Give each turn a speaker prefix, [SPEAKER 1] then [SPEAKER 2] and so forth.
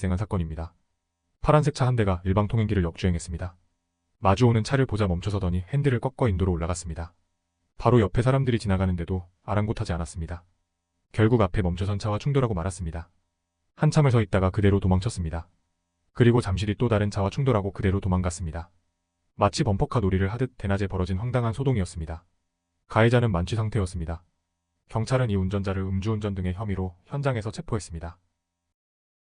[SPEAKER 1] 발생한 사건입니다. 파란색 차 한 대가 일방 통행길을 역주행했습니다. 마주오는 차를 보자 멈춰서더니 핸들을 꺾어 인도로 올라갔습니다. 바로 옆에 사람들이 지나가는데도 아랑곳하지 않았습니다. 결국 앞에 멈춰선 차와 충돌하고 말았습니다. 한참을 서 있다가 그대로 도망쳤습니다. 그리고 잠시 뒤 또 다른 차와 충돌하고 그대로 도망갔습니다. 마치 범퍼카 놀이를 하듯 대낮에 벌어진 황당한 소동이었습니다. 가해자는 만취 상태였습니다. 경찰은 이 운전자를 음주운전 등의 혐의로 현장에서 체포했습니다.